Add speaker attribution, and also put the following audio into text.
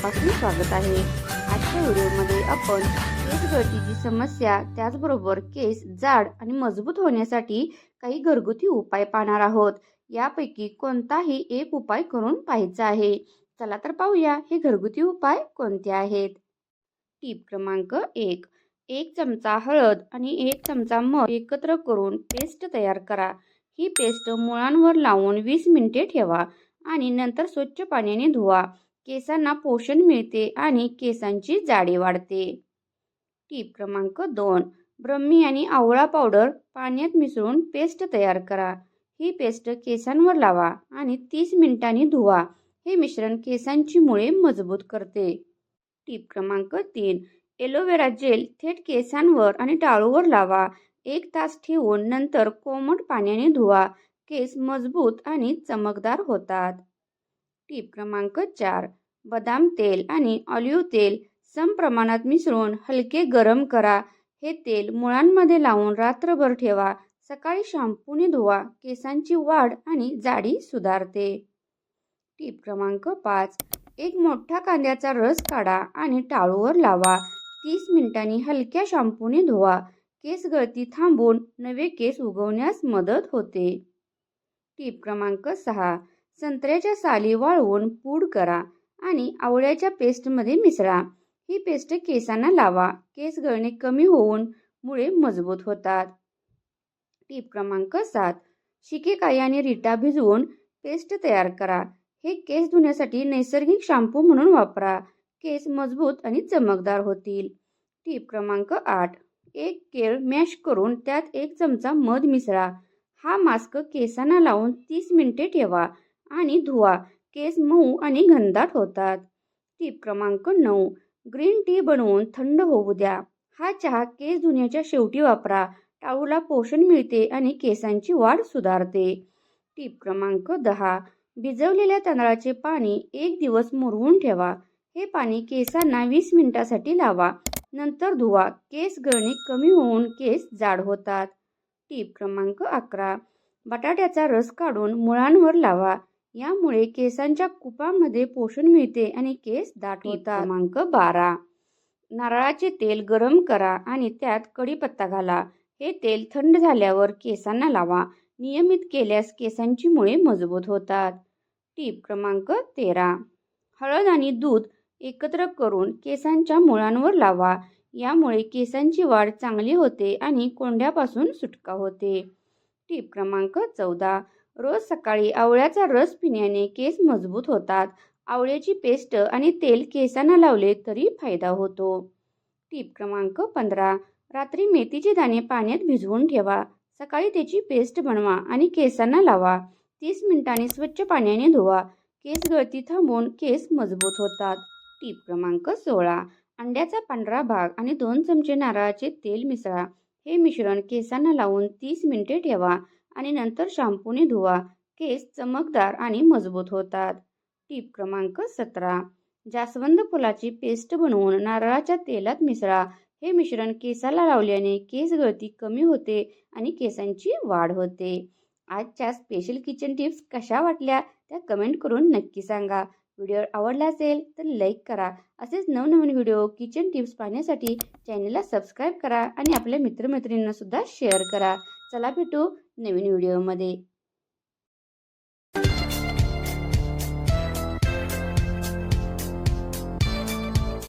Speaker 1: मनापासून स्वागत आहे. आजच्या व्हिडिओमध्ये आपण केस गळतीची समस्या त्याचबरोबर केस जाड आणि मजबूत होण्यासाठी काही घरगुती उपाय पाहणार आहोत. यापैकी कोणताही एक उपाय करून पाहायचा आहे. चला तर पाहूया हे घरगुती उपाय कोणते आहेत. टीप क्रमांक एक. एक चमचा हळद आणि एक चमचा मध एकत्र करून पेस्ट तयार करा. ही पेस्ट मुळांवर लावून वीस मिनिटे ठेवा आणि नंतर स्वच्छ पाण्याने धुवा. केसांना पोषण मिळते आणि केसांची जाडी वाढते. टीप क्रमांक दोन. ब्रह्मी आणि आवळा पावडर पाण्यात मिसळून पेस्ट तयार करा. ही पेस्ट केसांवर लावा आणि तीस मिनिटांनी धुवा. हे मिश्रण केसांची मुळे मजबूत करते. टीप क्रमांक तीन. एलोवेरा जेल थेट केसांवर आणि टाळूवर लावा. एक तास ठेवून नंतर कोमट पाण्याने धुवा. केस मजबूत आणि चमकदार होतात. टीप क्रमांक चार. बदाम तेल आणि ऑलिव्ह तेल सम प्रमाणात मिसळून हलके गरम करा. हे तेल मुळांमध्ये लावून रात्रभर ठेवा. सकाळी शॅम्पूने धुवा. केसांची वाढ आणि जाडी सुधारते. टीप क्रमांक पाच. एक मोठा कांद्याचा रस काढा आणि टाळूवर लावा. तीस मिनिटांनी हलक्या शॅम्पूने धुवा. केस गळती थांबून नवे केस उगवण्यास मदत होते. टीप क्रमांक सहा. संत्र्याच्या साली वाळवून पूड करा. आणि आवळ्याच्या पेस्टमध्ये मिसळा. ही पेस्ट केसांना लावा. केस गळणे कमी होऊन मुळे मजबूत होतात. टीप क्रमांक सात. शिकेकाई आणि रिटा भिजवून पेस्ट तयार करा. हे केस धुण्यासाठी नैसर्गिक शॅम्पू म्हणून वापरा. केस मजबूत आणि चमकदार होतील. टीप क्रमांक आठ. एक केळ मॅश करून त्यात एक चमचा मध मिसळा. हा मास्क केसांना लावून तीस मिनिटे ठेवा आणि धुवा. केस मऊ आणि घनदाट होतात. टीप क्रमांक नऊ. ग्रीन टी बनवून थंड होऊ द्या. हा चहा केस धुण्याच्या शेवटी वापरा. टाळूला पोषण मिळते आणि केसांची वाढ सुधारते. टीप क्रमांक दहा. भिजवलेल्या तांदळाचे पाणी एक दिवस मुरवून ठेवा. हे पाणी केसांना वीस मिनिटासाठी लावा. नंतर धुवा. केस गळणे कमी होऊन केस जाड होतात. टीप क्रमांक अकरा. बटाट्याचा रस काढून मुळांवर लावा. यामुळे केसांच्या कुपामध्ये पोषण मिळते आणि केस दाट होतात क्रमांक बारा. नारळाचे तेल गरम करा आणि त्यात कढीपत्ता घाला. हे तेल थंड झाल्यावर केसांना लावा. नियमित केल्यास केसांची मुळे मजबूत होतात. टीप क्रमांक तेरा. हळद आणि दूध एकत्र करून केसांच्या मुळांवर लावा. यामुळे केसांची वाढ चांगली होते आणि कोंड्यापासून सुटका होते. टीप क्रमांक चौदा. रोज सकाळी आवळ्याचा रस पिण्याने केस मजबूत होतात. आवळ्याची पेस्ट आणि तेल केसांना लावले तरी फायदा होतो. टीप क्रमांक पंधरा. रात्री मेथीचे दाणे पाण्यात भिजवून ठेवा. सकाळी त्याची पेस्ट बनवा आणि केसांना लावा. तीस मिनिटांनी स्वच्छ पाण्याने धुवा. केस गळती थांबवून केस मजबूत होतात. टीप क्रमांक सोळा. अंड्याचा पांढरा भाग आणि दोन चमचे नारळाचे तेल मिसळा. हे मिश्रण केसांना लावून तीस मिनिटे ठेवा. आणि नंतर शॅम्पूने धुवा. केस चमकदार आणि मजबूत होतात. टीप क्रमांक सतरा. जास्वंद फुलाची पेस्ट बनवून नारळाच्या तेलात मिसळा. हे मिश्रण केसाला लावल्याने केस गळती कमी होते आणि केसांची वाढ होते. आजच्या स्पेशल किचन टिप्स कशा वाटल्या त्या कमेंट करून नक्की सांगा. व्हिडिओ आवडला असेल तर लाईक करा. असेच नवनवीन व्हिडिओ किचन टिप्स पाहण्यासाठी चॅनलला सबस्क्राईब करा आणि आपल्या मित्रमैत्रिणींना सुद्धा शेअर करा. चला भेटू नवीन व्हिडिओमध्ये